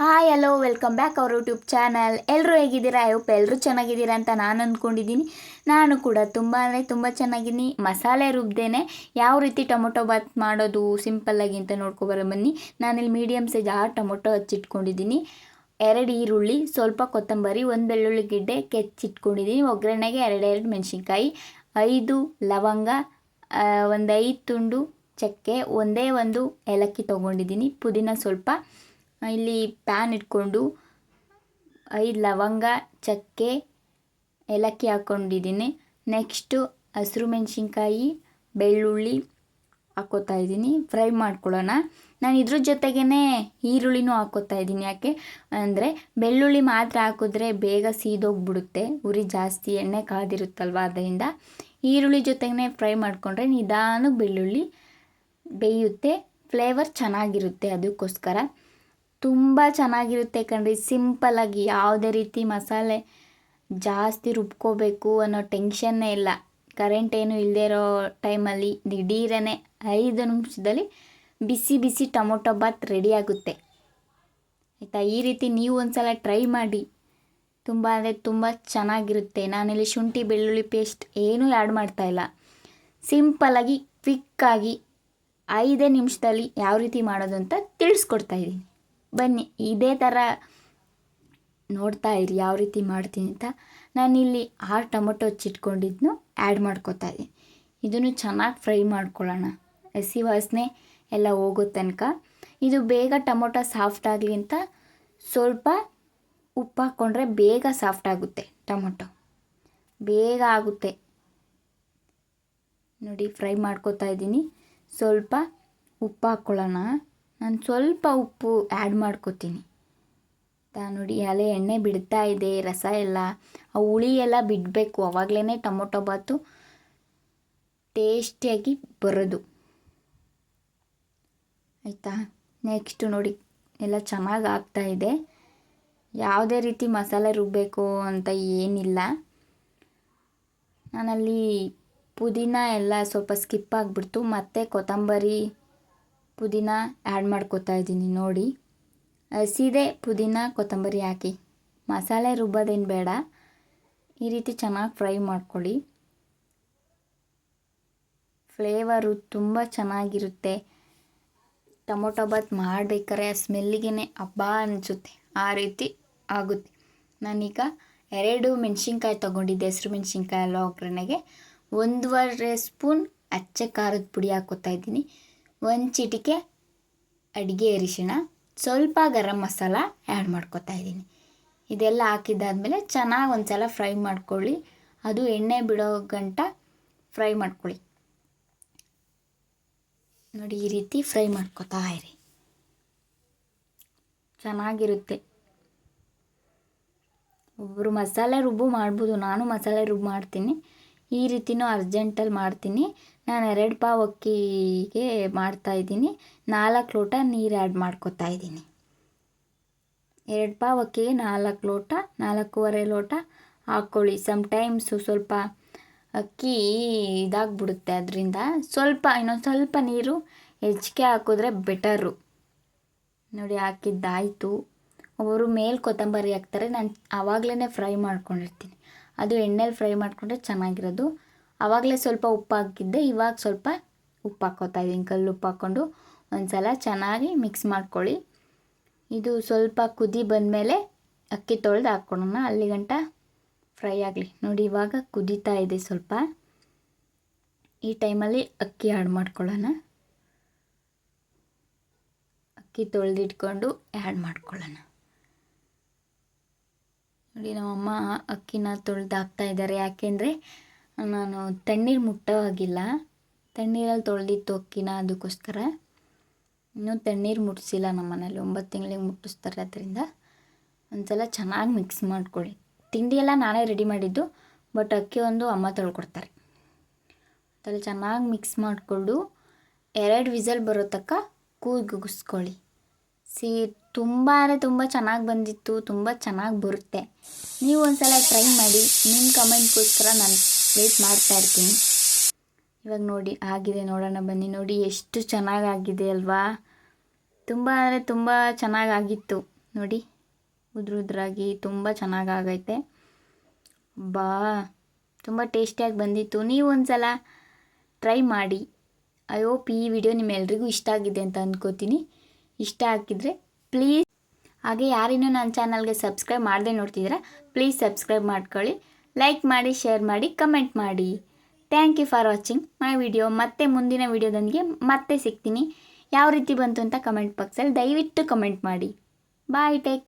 Hi hello welcome back ಅವ್ರ YouTube channel ಎಲ್ಲರೂ ಹೇಗಿದ್ದೀರಾ? ಐ ಎಲ್ಲರೂ ಚೆನ್ನಾಗಿದ್ದೀರಾ ಅಂತ ನಾನು ಅಂದ್ಕೊಂಡಿದ್ದೀನಿ ನಾನು ಕೂಡ ತುಂಬ ಅಂದರೆ ತುಂಬ ಚೆನ್ನಾಗಿದ್ದೀನಿ. ಮಸಾಲೆ ರುಬ್ದೇನೆ ಯಾವ ರೀತಿ ಟೊಮೊಟೊ ಬಾತ್ ಮಾಡೋದು ಸಿಂಪಲ್ಲಾಗಿ ಅಂತ ನೋಡ್ಕೊಬರ ಬನ್ನಿ. ನಾನಿಲ್ಲಿ ಮೀಡಿಯಮ್ ಸೈಜ್ ಆ ಟೊಮೊಟೊ ಹಚ್ಚಿಟ್ಕೊಂಡಿದ್ದೀನಿ. ಎರಡು ಈರುಳ್ಳಿ, ಸ್ವಲ್ಪ ಕೊತ್ತಂಬರಿ, ಒಂದು ಬೆಳ್ಳುಳ್ಳಿ ಗಿಡ್ಡೆ ಕೆಚ್ಚಿಟ್ಕೊಂಡಿದ್ದೀನಿ. ಒಗ್ಗರಣೆಗೆ ಎರಡೆರಡು ಮೆಣಸಿನ್ಕಾಯಿ, ಐದು ಲವಂಗ ಒಂದು ಐದು ತುಂಡು ಚಕ್ಕೆ, ಒಂದೇ ಒಂದು ಏಲಕ್ಕಿ ತೊಗೊಂಡಿದ್ದೀನಿ. ಪುದೀನ ಸ್ವಲ್ಪ. ಇಲ್ಲಿ ಪ್ಯಾನ್ ಇಟ್ಕೊಂಡು ಐದು ಲವಂಗ, ಚಕ್ಕೆ, ಏಲಕ್ಕಿ ಹಾಕ್ಕೊಂಡಿದ್ದೀನಿ ನೆಕ್ಸ್ಟು ಹಸಿರು ಮೆಣಸಿನ್ಕಾಯಿ, ಬೆಳ್ಳುಳ್ಳಿ ಹಾಕ್ಕೋತಾ ಇದ್ದೀನಿ. ಫ್ರೈ ಮಾಡ್ಕೊಳ್ಳೋಣ. ನಾನು ಇದ್ರ ಜೊತೆಗೇ ಈರುಳ್ಳಿನೂ ಹಾಕ್ಕೋತಾ ಇದ್ದೀನಿ. ಯಾಕೆ ಅಂದರೆ ಬೆಳ್ಳುಳ್ಳಿ ಮಾತ್ರ ಹಾಕಿದ್ರೆ ಬೇಗ ಸೀದೋಗ್ಬಿಡುತ್ತೆ. ಉರಿ ಜಾಸ್ತಿ ಎಣ್ಣೆ ಕಾದಿರುತ್ತಲ್ವ? ಅದರಿಂದ ಈರುಳ್ಳಿ ಜೊತೆಗೇ ಫ್ರೈ ಮಾಡಿಕೊಂಡ್ರೆ ನಿಧಾನಕ್ಕೆ ಬೆಳ್ಳುಳ್ಳಿ ಬೇಯುತ್ತೆ. ಫ್ಲೇವರ್ ಚೆನ್ನಾಗಿರುತ್ತೆ ಅದಕ್ಕೋಸ್ಕರ. ತುಂಬ ಚೆನ್ನಾಗಿರುತ್ತೆ ಕಣ್ರಿ. ಸಿಂಪಲ್ಲಾಗಿ ಯಾವುದೇ ರೀತಿ ಮಸಾಲೆ ಜಾಸ್ತಿ ರುಬ್ಕೋಬೇಕು ಅನ್ನೋ ಟೆನ್ಷನ್ನೇ ಇಲ್ಲ. ಕರೆಂಟ್ ಏನು ಇಲ್ಲದೆ ಇರೋ ಟೈಮಲ್ಲಿ ದಿಢೀರನೆ ಐದು ನಿಮಿಷದಲ್ಲಿ ಬಿಸಿ ಬಿಸಿ ಟೊಮೊಟೊ ಬಾತ್ ರೆಡಿ ಆಗುತ್ತೆ. ಆಯಿತಾ? ಈ ರೀತಿ ನೀವು ಒಂದ್ಸಲ ಟ್ರೈ ಮಾಡಿ. ತುಂಬ ಅಂದರೆ ತುಂಬ ಚೆನ್ನಾಗಿರುತ್ತೆ. ನಾನಿಲ್ಲಿ ಶುಂಠಿ, ಬೆಳ್ಳುಳ್ಳಿ ಪೇಸ್ಟ್ ಏನೂ ಆ್ಯಡ್ ಮಾಡ್ತಾಯಿಲ್ಲ ಸಿಂಪಲ್ಲಾಗಿ ಕ್ವಿಕ್ಕಾಗಿ ಐದೇ ನಿಮಿಷದಲ್ಲಿ ಯಾವ ರೀತಿ ಮಾಡೋದು ಅಂತ ತಿಳಿಸ್ಕೊಡ್ತಾ ಇದ್ದೀನಿ. ಬನ್ನಿ, ಇದೇ ಥರ ನೋಡ್ತಾ ಇರಿ, ಯಾವ ರೀತಿ ಮಾಡ್ತೀನಿ ಅಂತ. ನಾನಿಲ್ಲಿ ಆರು ಟೊಮೊಟೊ ಹಚ್ಚಿಟ್ಕೊಂಡಿದ್ನು ಆ್ಯಡ್ ಮಾಡ್ಕೊತಾ ಇದ್ದೀನಿ. ಇದನ್ನು ಚೆನ್ನಾಗಿ ಫ್ರೈ ಮಾಡ್ಕೊಳ್ಳೋಣ. ಹಸಿ ವಾಸನೆ ಎಲ್ಲ ಹೋಗೋ ತನಕ. ಇದು ಬೇಗ ಟೊಮೊಟೊ ಸಾಫ್ಟ್ ಆಗಲಿ ಅಂತ ಸ್ವಲ್ಪ ಉಪ್ಪು ಹಾಕ್ಕೊಂಡ್ರೆ ಬೇಗ ಸಾಫ್ಟ್ ಆಗುತ್ತೆ ಟೊಮೊಟೊ. ಬೇಗ ಆಗುತ್ತೆ. ನೋಡಿ, ಫ್ರೈ ಮಾಡ್ಕೋತಾ ಇದ್ದೀನಿ. ಸ್ವಲ್ಪ ಉಪ್ಪು ಹಾಕ್ಕೊಳ್ಳೋಣ ನಾನು ಸ್ವಲ್ಪ ಉಪ್ಪು ಆ್ಯಡ್ ಮಾಡ್ಕೋತೀನಿ. ನೋಡಿ ಅಲೆ ಎಣ್ಣೆ ಬಿಡ್ತಾ ಇದೆ, ರಸ ಎಲ್ಲ. ಆ ಹುಳಿ ಎಲ್ಲ ಬಿಡಬೇಕು ಅವಾಗಲೇ ಟೊಮೊಟೊ ಬಾತು ಟೇಸ್ಟಿಯಾಗಿ ಬರೋದು. ಆಯಿತಾ? ನೆಕ್ಸ್ಟು ನೋಡಿ, ಎಲ್ಲ ಚೆನ್ನಾಗಿ ಆಗ್ತಾ ಇದೆ. ಯಾವುದೇ ರೀತಿ ಮಸಾಲೆ ರುಬ್ಬಬೇಕು ಅಂತ ಏನಿಲ್ಲ. ನಾನಲ್ಲಿ ಪುದೀನ ಎಲ್ಲ ಸ್ವಲ್ಪ ಸ್ಕಿಪ್ ಆಗಿಬಿಡ್ತು. ಮತ್ತು ಕೊತ್ತಂಬರಿ ಪುದೀನ ಆ್ಯಡ್ ಮಾಡ್ಕೋತಾ ಇದ್ದೀನಿ, ನೋಡಿ. ಹಸಿದೆ ಪುದೀನ, ಕೊತ್ತಂಬರಿ ಹಾಕಿ. ಮಸಾಲೆ ರುಬ್ಬೋದೇನು ಬೇಡ. ಈ ರೀತಿ ಚೆನ್ನಾಗಿ ಫ್ರೈ ಮಾಡ್ಕೊಳ್ಳಿ. ಫ್ಲೇವರು ತುಂಬ ಚೆನ್ನಾಗಿರುತ್ತೆ. ಟೊಮೊಟೊ ಬಾತ್ ಮಾಡಬೇಕಾದ್ರೆ ಆ ಸ್ಮೆಲ್ಲಿಗೆ ಹಬ್ಬ ಅನಿಸುತ್ತೆ. ಆ ರೀತಿ ಆಗುತ್ತೆ. ನಾನೀಗ ಎರಡು ಮೆಣಸಿನ್ಕಾಯಿ ತೊಗೊಂಡಿದ್ದೆ. ಹೆಸ್ರು ಮೆಣಸಿನ್ಕಾಯಿ ಎಲ್ಲ ಒಗ್ಗರಣೆಗೆ. ಒಂದೂವರೆ ಸ್ಪೂನ್ ಅಚ್ಚೆ ಖಾರದ ಪುಡಿ ಹಾಕ್ಕೋತಾ ಇದ್ದೀನಿ. ಒಂದು ಚಿಟಿಕೆ, ಅಡುಗೆ ಅರಿಶಿಣ, ಸ್ವಲ್ಪ ಗರಂ ಮಸಾಲ ಆ್ಯಡ್ ಮಾಡ್ಕೊತಾ ಇದ್ದೀನಿ. ಇದೆಲ್ಲ ಹಾಕಿದ್ದಾದಮೇಲೆ ಚೆನ್ನಾಗಿ ಒಂದು ಸಲ ಫ್ರೈ ಮಾಡ್ಕೊಳ್ಳಿ. ಅದು ಎಣ್ಣೆ ಬಿಡೋ ಗಂಟ ಫ್ರೈ ಮಾಡ್ಕೊಳ್ಳಿ. ನೋಡಿ, ಈ ರೀತಿ ಫ್ರೈ ಮಾಡ್ಕೊತಾ ಇರಿ. ಚೆನ್ನಾಗಿರುತ್ತೆ. ಒಬ್ಬರು ಮಸಾಲೆ ರುಬ್ಬು ಮಾಡ್ಬೋದು. ನಾನು ಮಸಾಲೆ ರುಬ್ಬು ಮಾಡ್ತೀನಿ. ಈ ರೀತಿನೂ ಅರ್ಜೆಂಟಲ್ಲಿ ಮಾಡ್ತೀನಿ. ನಾನು ಎರಡು ಪಾವು ಅಕ್ಕಿಗೆ ಮಾಡ್ತಾಯಿದ್ದೀನಿ ನಾಲ್ಕು ಲೋಟ ನೀರು ಆ್ಯಡ್ ಮಾಡ್ಕೊತಾ ಇದ್ದೀನಿ. ಎರಡು ಪಾವು ಅಕ್ಕಿಗೆ ನಾಲ್ಕು ಲೋಟ, ನಾಲ್ಕೂವರೆ ಲೋಟ ಹಾಕ್ಕೊಳ್ಳಿ. ಸಮ್ಟೈಮ್ಸು ಸ್ವಲ್ಪ ಅಕ್ಕಿ ಇದಾಗ್ಬಿಡುತ್ತೆ ಅದರಿಂದ. ಸ್ವಲ್ಪ, ಇನ್ನೊಂದು ಸ್ವಲ್ಪ ನೀರು ಹೆಚ್ಚಿಗೆ ಹಾಕಿದ್ರೆ ಬೆಟರು ನೋಡಿ, ಹಾಕಿದ್ದಾಯಿತು. ಒಬ್ಬರು ಮೇಲೆ ಕೊತ್ತಂಬರಿ ಹಾಕ್ತಾರೆ. ನಾನು ಆವಾಗಲೇ ಫ್ರೈ ಮಾಡ್ಕೊಂಡಿರ್ತೀನಿ. ಅದು ಎಣ್ಣೆಲಿ ಫ್ರೈ ಮಾಡಿಕೊಂಡ್ರೆ ಚೆನ್ನಾಗಿರೋದು. ಆವಾಗಲೇ ಸ್ವಲ್ಪ ಉಪ್ಪು ಹಾಕಿದ್ದೆ ಇವಾಗ ಸ್ವಲ್ಪ ಉಪ್ಪು ಹಾಕೋತಾ ಇದ್ದೀನಿ. ಕಲ್ಲು ಉಪ್ಪು ಹಾಕ್ಕೊಂಡು ಒಂದು ಸಲ ಚೆನ್ನಾಗಿ ಮಿಕ್ಸ್ ಮಾಡ್ಕೊಳ್ಳಿ. ಇದು ಸ್ವಲ್ಪ ಕುದಿ ಬಂದಮೇಲೆ ಅಕ್ಕಿ ತೊಳೆದು ಹಾಕ್ಕೊಳೋಣ ಅಲ್ಲಿ ಗಂಟ ಫ್ರೈ ಆಗಲಿ. ನೋಡಿ, ಇವಾಗ ಕುದೀತಾ ಇದೆ ಸ್ವಲ್ಪ. ಈ ಟೈಮಲ್ಲಿ ಅಕ್ಕಿ ಆ್ಯಡ್ ಮಾಡ್ಕೊಳ್ಳೋಣ. ಅಕ್ಕಿ ತೊಳೆದಿಟ್ಕೊಂಡು ಆ್ಯಡ್ ಮಾಡ್ಕೊಳ್ಳೋಣ. ನೋಡಿ, ನಮ್ಮಮ್ಮ ಅಕ್ಕಿನ ತೊಳೆದು ಹಾಕ್ತಾ ಇದ್ದಾರೆ. ಯಾಕೆಂದರೆ ನಾನು ತಣ್ಣೀರು ಮುಟ್ಟೋ ಆಗಿಲ್ಲ. ತಣ್ಣೀರಲ್ಲಿ ತೊಳೆದಿತ್ತು ಅಕ್ಕಿನ ಅದಕ್ಕೋಸ್ಕರ ಇನ್ನೂ ತಣ್ಣೀರು ಮುಟ್ಟಿಸಿಲ್ಲ ನಮ್ಮ ಮನೇಲಿ. ಒಂಬತ್ತು ತಿಂಗಳಿಗೆ ಮುಟ್ಟಿಸ್ತಾರೆ ಅದರಿಂದ. ಒಂದ್ಸಲ ಚೆನ್ನಾಗಿ ಮಿಕ್ಸ್ ಮಾಡ್ಕೊಳ್ಳಿ. ತಿಂಡಿ ಎಲ್ಲ ನಾನೇ ರೆಡಿ ಮಾಡಿದ್ದು ಬಟ್ ಅಕ್ಕಿ ಒಂದು ಅಮ್ಮ ತೊಳ್ಕೊಡ್ತಾರೆ. ಅದರಲ್ಲಿ ಚೆನ್ನಾಗಿ ಮಿಕ್ಸ್ ಮಾಡಿಕೊಂಡು ಎರಡು ವಿಸಲ್ ಬರೋ ತಕ್ಕ ಕೂಗುಗಿಸ್ಕೊಳ್ಳಿ ಸಿ ತುಂಬ ಅಂದರೆ ತುಂಬ ಚೆನ್ನಾಗಿ ಬಂದಿತ್ತು, ತುಂಬ ಚೆನ್ನಾಗಿ ಬರುತ್ತೆ. ನೀವು ಒಂದ್ಸಲ ಟ್ರೈ ಮಾಡಿ, ನಿಮ್ಮ ಕಮೆಂಟ್ಗೋಸ್ಕರ ನಾನು ವೆಯ್ಟ್ ಮಾಡ್ತಾ ಇರ್ತೀನಿ. ಇವಾಗ ನೋಡಿ, ಆಗಿದೆ ನೋಡೋಣ, ಬನ್ನಿ ನೋಡಿ, ಎಷ್ಟು ಚೆನ್ನಾಗಾಗಿದೆ ಅಲ್ವಾ? ತುಂಬ ಅಂದರೆ ತುಂಬ ಚೆನ್ನಾಗಾಗಿತ್ತು. ನೋಡಿ ಉದ್ರ ಉದ್ರಾಗಿ ತುಂಬ ಚೆನ್ನಾಗಾಗೈತೆ. ಬಾ, ತುಂಬ ಟೇಸ್ಟಿಯಾಗಿ ಬಂದಿತ್ತು. ನೀವು ಒಂದ್ಸಲ ಟ್ರೈ ಮಾಡಿ. ಐ ಹೋಪ್ ಈ ವಿಡಿಯೋ ನಿಮ್ಮೆಲ್ರಿಗೂ ಇಷ್ಟ ಆಗಿದೆ ಅಂತ ಅಂದ್ಕೋತೀನಿ ಇಷ್ಟ ಆಗಿದ್ರೆ ಪ್ಲೀಸ್, ಹಾಗೆ ಯಾರಿನ್ನೂ ನನ್ನ ಚಾನಲ್ಗೆ ಸಬ್ಸ್ಕ್ರೈಬ್ ಮಾಡದೆ ನೋಡ್ತಿದ್ದೀರಾ, ಪ್ಲೀಸ್ ಸಬ್ಸ್ಕ್ರೈಬ್ ಮಾಡ್ಕೊಳ್ಳಿ. ಲೈಕ್ ಮಾಡಿ ಶೇರ್ ಮಾಡಿ ಕಮೆಂಟ್ ಮಾಡಿ. Thank you for watching my video ಮತ್ತೆ ಮುಂದಿನ ವಿಡಿಯೋದೊಂದಿಗೆ ಮತ್ತೆ ಸಿಗ್ತೀನಿ. ಯಾವ ರೀತಿ ಬಂತು ಅಂತ ಕಮೆಂಟ್ ಬಾಕ್ಸಲ್ಲಿ ದಯವಿಟ್ಟು ಕಮೆಂಟ್ ಮಾಡಿ. Bye take